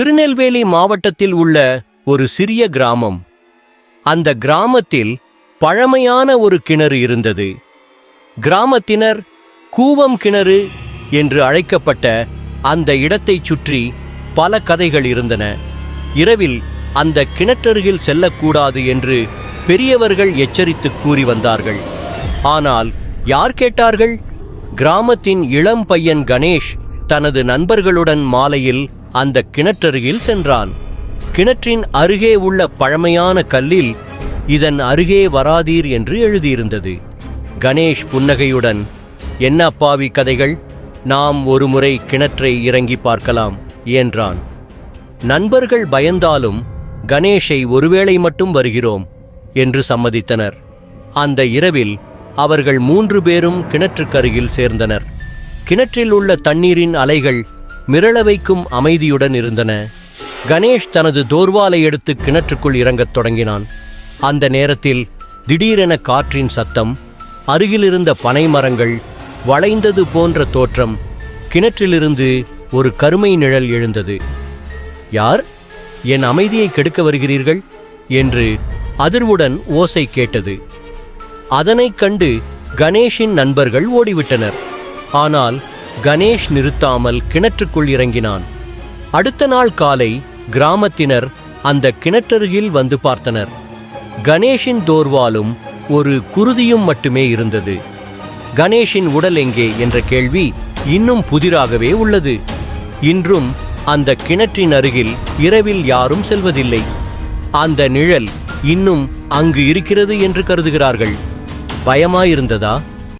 திருநெல்வேலி மாவட்டத்தில் உள்ள ஒரு சிறிய கிராமம். அந்த கிராமத்தில் பழமையான ஒரு கிணறு இருந்தது. கிராமத்தினர் கூவம் கிணறு என்று அழைக்கப்பட்ட அந்த இடத்தைச் சுற்றி பல கதைகள் இருந்தன. இரவில் அந்த கிணற்றருகில் செல்லக்கூடாது என்று பெரியவர்கள் எச்சரித்து கூறி வந்தார்கள். ஆனால் யார் கேட்டார்கள்? கிராமத்தின் இளம் பையன் கணேஷ் தனது நண்பர்களுடன் மாலையில் அந்த கிணற்றருகில் சென்றான். கிணற்றின் அருகே உள்ள பழமையான கல்லில் இதன் அருகே வராதீர் என்று எழுதியிருந்தது. கணேஷ் புன்னகையுடன் என்ன அப்பாவி கதைகள்? நாம் ஒருமுறை கிணற்றை இறங்கி பார்க்கலாம் என்றான். நண்பர்கள் பயந்தாலும் கணேஷை ஒருவேளை மட்டும் வருகிறோம் என்று சம்மதித்தனர். அந்த இரவில் அவர்கள் மூன்று பேரும் கிணற்றுக்கருகில் சேர்ந்தனர். கிணற்றில் உள்ள தண்ணீரின் அலைகள் மிரள வைக்கும் அமைதியுடன் இருந்தன. கணேஷ் தனது தோர்வாலை எடுத்து கிணற்றுக்குள் இறங்கத் தொடங்கினான். அந்த நேரத்தில் திடீரென காற்றின் சத்தம் அருகிலிருந்த பனை மரங்கள் வளைந்தது போன்ற தோற்றம் கிணற்றிலிருந்து ஒரு கருமை நிழல் எழுந்தது. யார்? என் அமைதியை கெடுக்க வருகிறீர்கள்? என்று அதிர்வுடன் ஓசை கேட்டது. அதனைக் கண்டு கணேஷின் நண்பர்கள் ஓடிவிட்டனர். ஆனால் கணேஷ் நிறுத்தாமல் கிணற்றுக்குள் இறங்கினான். அடுத்த நாள் காலை கிராமத்தினர் அந்த கிணற்றருகில் வந்து பார்த்தனர். கணேஷின் தோர்வாலும் ஒரு குருதியும் மட்டுமே இருந்தது. கணேஷின் உடல் எங்கே என்ற கேள்வி இன்னும் புதிராகவே உள்ளது. இன்றும் அந்த கிணற்றின் அருகில் இரவில் யாரும் செல்வதில்லை. அந்த நிழல் இன்னும் அங்கு இருக்கிறது என்று கருதுகிறார்கள். பயமாயிருந்ததா?